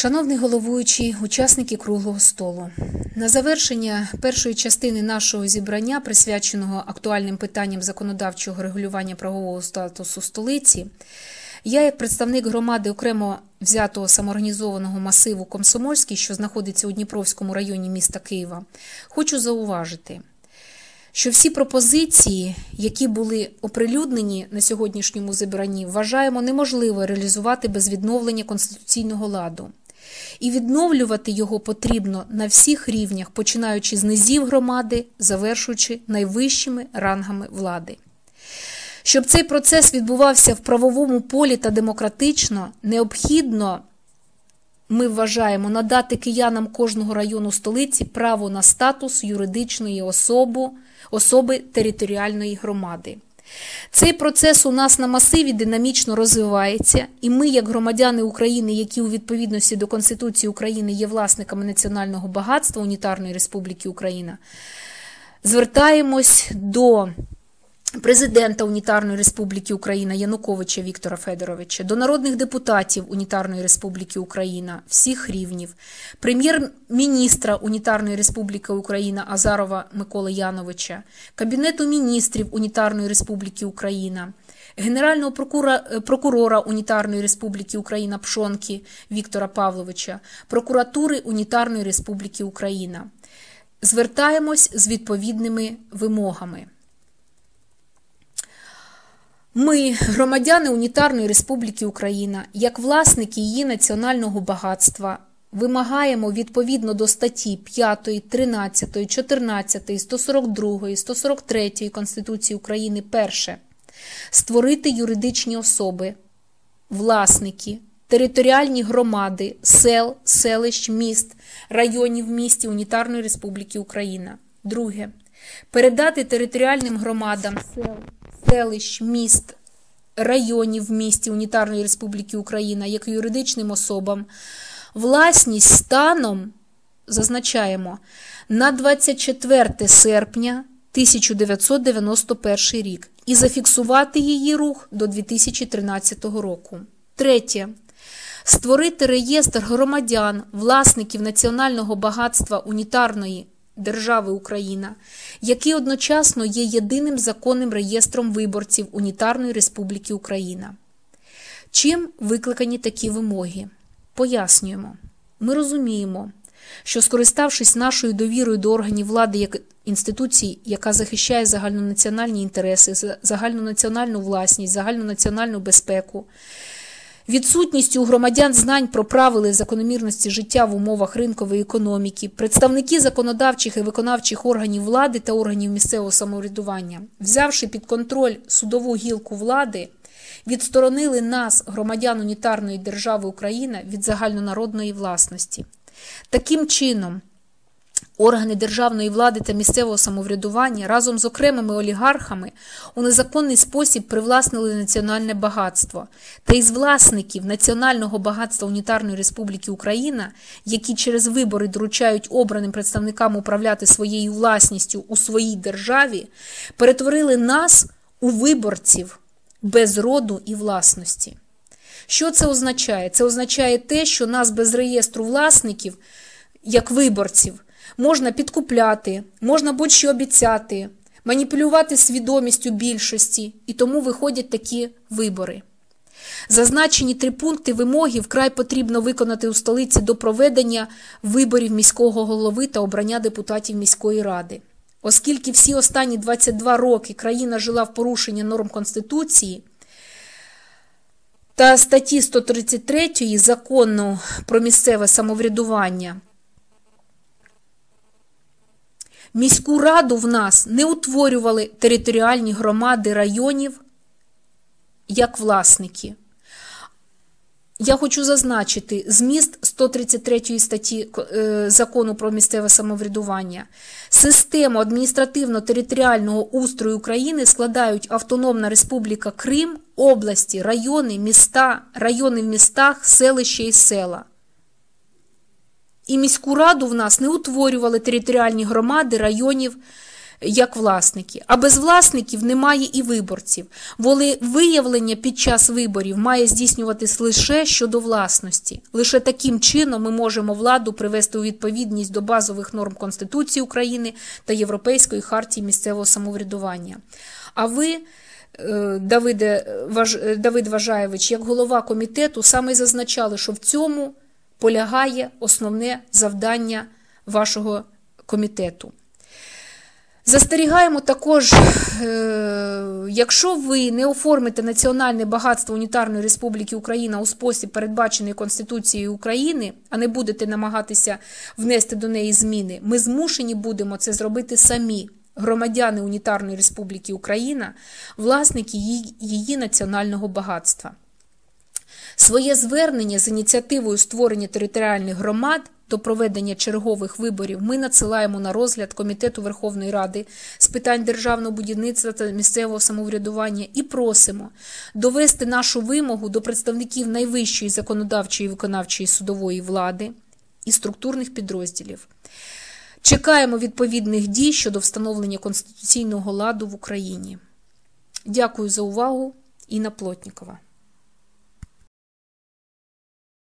Шановний головуючий, учасники круглого столу, на завершення першої частини нашого зібрання, присвяченого актуальним питанням законодавчого регулювання правового статусу столиці, я, як представник громади окремо взятого самоорганізованого масиву Комсомольський, що знаходиться у Дніпровському районі міста Києва, хочу зауважити, що всі пропозиції, які були оприлюднені на сьогоднішньому зібранні, вважаємо неможливо реалізувати без відновлення конституційного ладу. І відновлювати його потрібно на всіх рівнях, починаючи з низів громади, завершуючи найвищими рангами влади. Щоб цей процес відбувався в правовому полі та демократично, необхідно, ми вважаємо, надати киянам кожного району столиці право на статус юридичної особи, особи територіальної громади. Цей процес у нас на масиві динамічно розвивається, і ми, як громадяни України, які у відповідності до Конституції України є власниками національного багатства Унітарної Республіки Україна, звертаємось до Президента Унітарної Республіки Україна Януковича Віктора Федоровича, до народних депутатів Унітарної Республіки Україна всіх рівнів, прем'єр-міністра Унітарної Республіки Україна Азарова Миколи Яновича, Кабінету міністрів Унітарної Республіки Україна, Генерального прокурора, Унітарної Республіки Україна Пшонки Віктора Павловича, прокуратури Унітарної Республіки Україна. Звертаємось з відповідними вимогами. Ми, громадяни Унітарної Республіки Україна, як власники її національного багатства, вимагаємо відповідно до статті 5, 13, 14, 142, 143 Конституції України перше створити юридичні особи, власники, територіальні громади, сел, селищ, міст, районів місті Унітарної Республіки Україна. Друге. Передати територіальним громадам сел селищ, міст, районів в місті Унітарної Республіки Україна як юридичним особам, власність станом, зазначаємо, на 24 серпня 1991 рік і зафіксувати її рух до 2013 року. Третє. Створити реєстр громадян, власників національного багатства унітарної держави Україна, який одночасно є єдиним законним реєстром виборців Унітарної Республіки Україна. Чим викликані такі вимоги? Пояснюємо. Ми розуміємо, що, скориставшись нашою довірою до органів влади як інституції, яка захищає загальнонаціональні інтереси, загальнонаціональну власність, загальнонаціональну безпеку, Відсутністю у громадян знань про правила і закономірності життя в умовах ринкової економіки, представники законодавчих і виконавчих органів влади та органів місцевого самоврядування, взявши під контроль судову гілку влади, відсторонили нас, громадян унітарної держави Україна, від загальнонародної власності. Таким чином, Органи державної влади та місцевого самоврядування разом з окремими олігархами у незаконний спосіб привласнили національне багатство та із власників національного багатства Унітарної Республіки Україна, які через вибори доручають обраним представникам управляти своєю власністю у своїй державі, перетворили нас у виборців без роду і власності. Що це означає? Це означає те, що нас без реєстру власників, як виборців можна підкупляти, можна будь-що обіцяти, маніпулювати свідомістю більшості, і тому виходять такі вибори. Зазначені три пункти вимоги вкрай потрібно виконати у столиці до проведення виборів міського голови та обрання депутатів міської ради. Оскільки всі останні 22 роки країна жила в порушення норм Конституції та статті 133 закону про місцеве самоврядування. Міську раду в нас не утворювали територіальні громади районів як власники. Я хочу зазначити зміст 133 статті е, закону про місцеве самоврядування. Систему адміністративно-територіального устрою України складають Автономна Республіка Крим, області, райони, міста, райони в містах, селища і села. І міську раду в нас не утворювали територіальні громади районів як власники. А без власників немає і виборців. Волевиявлення під час виборів має здійснюватись лише щодо власності. Лише таким чином ми можемо владу привести у відповідність до базових норм Конституції України та Європейської хартії місцевого самоврядування. А ви. Е, Давиде, е, Давид Важаєвич, як голова комітету, саме зазначали, що в цьому полягає основне завдання вашого комітету. Застерігаємо також, е, якщо ви не оформите національне багатство Унітарної Республіки Україна у спосіб, передбачений Конституцією України, а не будете намагатися внести до неї зміни, ми змушені будемо це зробити самі, громадяни Унітарної Республіки Україна, власники її, її національного багатства. Своє звернення з ініціативою створення територіальних громад до проведення чергових виборів ми надсилаємо на розгляд Комітету Верховної Ради з питань державного будівництва та місцевого самоврядування і просимо довести нашу вимогу до представників найвищої законодавчої і виконавчої судової влади і структурних підрозділів. Чекаємо відповідних дій щодо встановлення конституційного ладу в Україні. Дякую за увагу. Інна Плотнікова